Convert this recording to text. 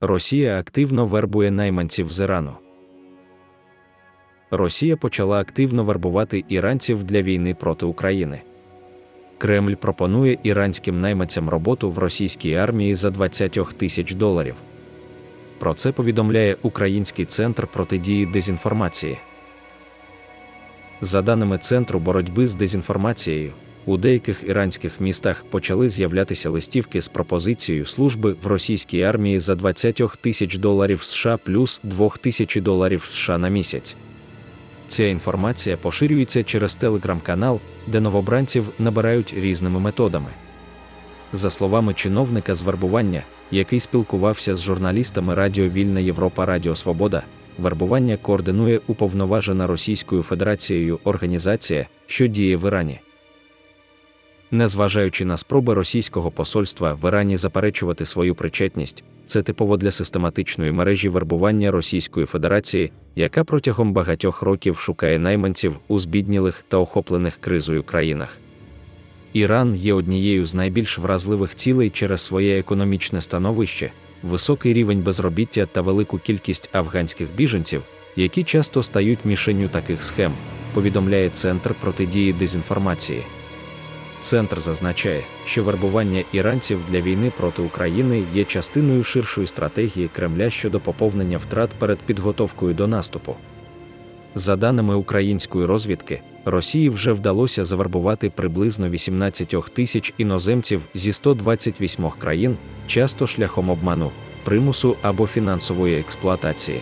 Росія активно вербує найманців з Ірану. Росія почала активно вербувати іранців для війни проти України. Кремль пропонує іранським найманцям роботу в російській армії за 20 тисяч доларів. Про це повідомляє Український центр протидії дезінформації. За даними Центру боротьби з дезінформацією, у деяких іранських містах почали з'являтися листівки з пропозицією служби в російській армії за 20 тисяч доларів США плюс 2 тисячі доларів США на місяць. Ця інформація поширюється через телеграм-канал, де новобранців набирають різними методами. За словами чиновника з вербування, який спілкувався з журналістами Радіо Вільна Європа Радіо Свобода, вербування координує уповноважена Російською Федерацією організація, що діє в Ірані. Незважаючи на спроби російського посольства в Ірані заперечувати свою причетність, це типово для систематичної мережі вербування Російської Федерації, яка протягом багатьох років шукає найманців у збіднілих та охоплених кризою країнах. Іран є однією з найбільш вразливих цілей через своє економічне становище, високий рівень безробіття та велику кількість афганських біженців, які часто стають мішенню таких схем, повідомляє Центр протидії дезінформації. Центр зазначає, що вербування іранців для війни проти України є частиною ширшої стратегії Кремля щодо поповнення втрат перед підготовкою до наступу. За даними української розвідки, Росії вже вдалося завербувати приблизно 18 тисяч іноземців зі 128 країн, часто шляхом обману, примусу або фінансової експлуатації.